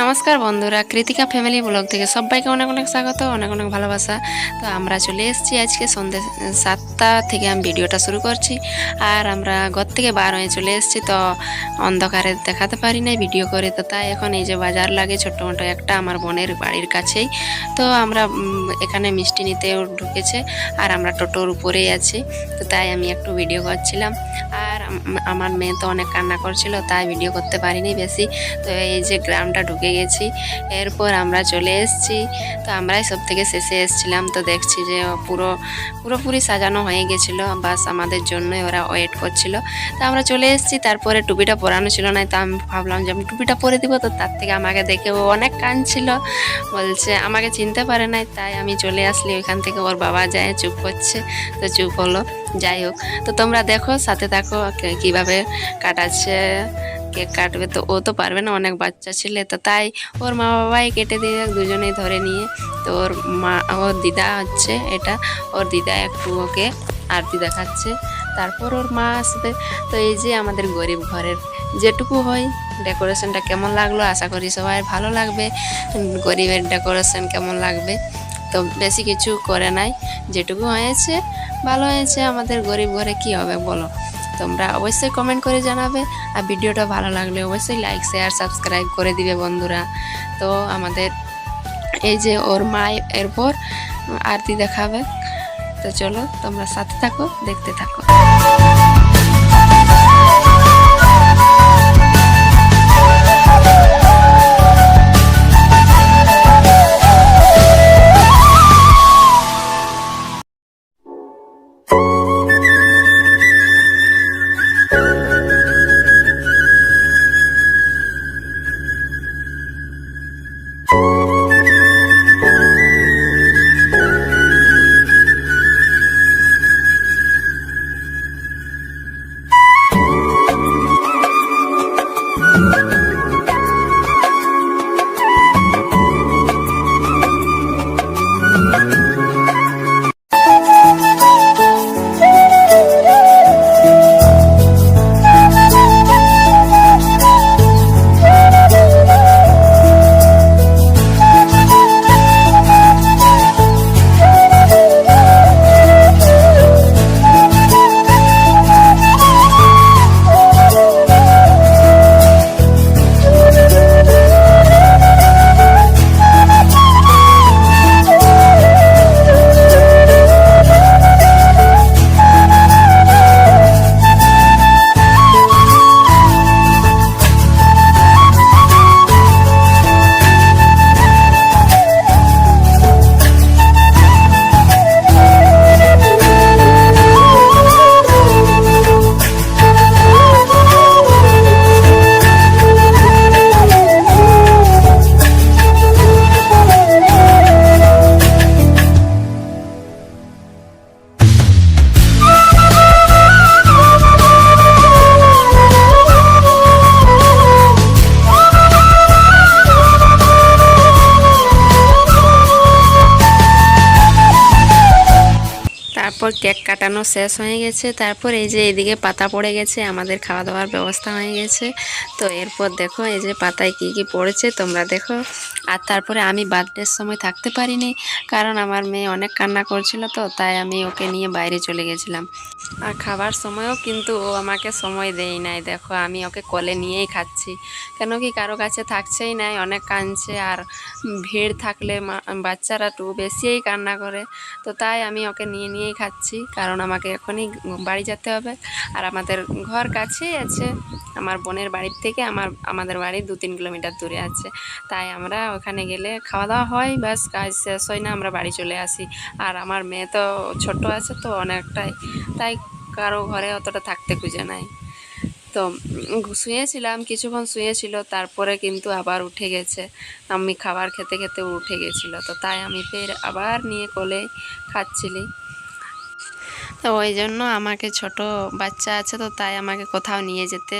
নমস্কার বন্ধুরা, Krittika family blog থেকে সবাইকে অনেক অনেক স্বাগত, অনেক অনেক ভালোবাসা। তো আমরা চলে এসেছি আজকে সন্ধ্যে সাতটা থেকে আমি ভিডিওটা শুরু করছি। আর আমরা ঘর থেকে বার হয়ে চলে এসেছি, তো অন্ধকারে দেখাতে পারি নাই ভিডিও করে তো তাই এখন এই যে বাজার লাগে ছোট্ট মোটো একটা আমার বোনের বাড়ির কাছেই। তো আমরা এখানে মিষ্টি নিতেও ঢুকেছে, আর আমরা টোটোর উপরেই আছি, তো তাই আমি একটু ভিডিও করছিলাম। আর আমার মেয়ে তো অনেক কান্না করছিল, তাই ভিডিও করতে পারিনি বেশি। তো এই যে গ্রামটা ঢুকে গেছি, এরপর আমরা চলে এসেছি। তো আমরাই সব থেকে শেষে এসেছিলাম। তো দেখছি যে পুরো, পুরোপুরি সাজানো হয়ে গেছিল, বাস আমাদের জন্যই ওরা ওয়েট করছিল। তো আমরা চলে এসেছি, তারপরে টুপিটা পরানো ছিল না, তো আমি ভাবলাম যে আমি টুপিটা পরে দিব, তো তার থেকে আমাকে দেখে ও অনেক কাঁদছিল। বলছে, আমাকে চিনতে পারে নাই। তাই আমি চলে আসলি, ওইখান থেকে ওর বাবা যায়, চুপ করছে। তো চুপ হলো। যাই হোক, তো তোমরা দেখো, সাথে থাকো কীভাবে কাটাচ্ছে কেক কাটবে, তো ও তো পারবে না, অনেক বাচ্চা ছেলে, তো তাই ওর মা বাবাই কেটে দিয়ে দুজনেই ধরে নিয়ে, তো ওর মা, ওর দিদা হচ্ছে এটা, ওর দিদা একটু ওকে আরতি দেখাচ্ছে, তারপর ওর মা আসবে, তো এই যে আমাদের গরিব ঘরের যেটুকু হয় ডেকোরেশনটা কেমন লাগল? আশা করি সবাই ভালো লাগবে, গরিবের ডেকোরেশন কেমন লাগবে? তো বেশি কিছু করে নাই। যেটুকু হয়েছে, ভালো হয়েছে। আমাদের গরিব ঘরে কি হবে বলো? তোমরা অবশ্যই কমেন্ট করে জানাবে। আর ভিডিওটা ভালো লাগলে অবশ্যই লাইক শেয়ার সাবস্ক্রাইব করে দিবে বন্ধুরা। তো আমাদের এই যে ওর মা এরপর আরতি দেখাবে। তো চলো তোমরা সাথে থাকো, দেখতে থাকো। তারপর কেক কাটানো শেষ হয়ে গেছে। তারপর এই যে এদিকে পাতা পড়ে গেছে, আমাদের খাওয়া দাওয়ার ব্যবস্থা হয়ে গেছে। তো এরপর দেখো এই যে পাতায় কি কি পড়েছে, তোমরা দেখো। আর তারপরে আমি বার্থডের সময় থাকতে পারিনি, কারণ আমার মেয়ে অনেক কান্না করছিল তো, তাই আমি ওকে নিয়ে বাইরে চলে গেছিলাম। আর খাবার সময়ও কিন্তু ও আমাকে সময় দেয় নাই। দেখো, আমি ওকে কলে নিয়েই খাচ্ছি। কেন কি কারও কাছে থাকছেই নাই, অনেক কাঁদছে। আর ভিড় থাকলে বাচ্চারা একটু বেশিই কান্না করে। তো তাই আমি ওকে নিয়ে নিয়েই খাচ্ছি। কারণ আমাকে এখনই বাড়ি যেতে হবে। আর আমাদের ঘর কাছেই আছে, আমার বোনের বাড়ির থেকে আমার, আমাদের বাড়ি দু তিন কিলোমিটার দূরে আছে। তাই আমরা ওখানে গেলে খাওয়া দাওয়া হয়, ব্যাস কাজ শেষ হয় না, আমরা বাড়ি চলে আসি। আর আমার মেয়ে তো ছোট আছে তো অনেকটাই, তাই কারও ঘরে অতটা থাকতে খুঁজে নাই। তো শুয়েছিলাম, কিছুক্ষণ শুয়েছিল, তারপরে কিন্তু আবার উঠে গেছে। আমি খাবার খেতে খেতে উঠে গেছিল, তো তাই আমি ফের আবার নিয়ে কোলে খাচ্ছিলি। তো ওই জন্য আমাকে ছোট বাচ্চা আছে তো তাই আমাকে কোথাও নিয়ে যেতে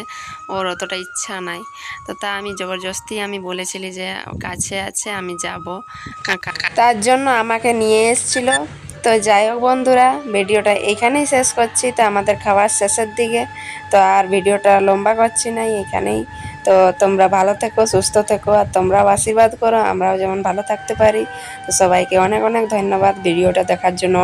ওর অতটা ইচ্ছা নাই। তো তা আমি জবরদস্তি আমি বলেছিলি যে কাছে আছে, আমি যাব। তার জন্য আমাকে নিয়ে এসেছিল। তো যাই হোক বন্ধুরা, ভিডিওটা এইখানেই শেষ করছি। তো আমাদের খাবার শেষের দিকে। তো আর ভিডিওটা লম্বা করছি না, এখানেই। তো তোমরা ভালো থেকো, সুস্থ থেকো, আর তোমরাও আশীর্বাদ করো। আমরাও যেমন ভালো থাকতে পারি। তো সবাইকে অনেক অনেক ধন্যবাদ ভিডিওটা দেখার জন্য।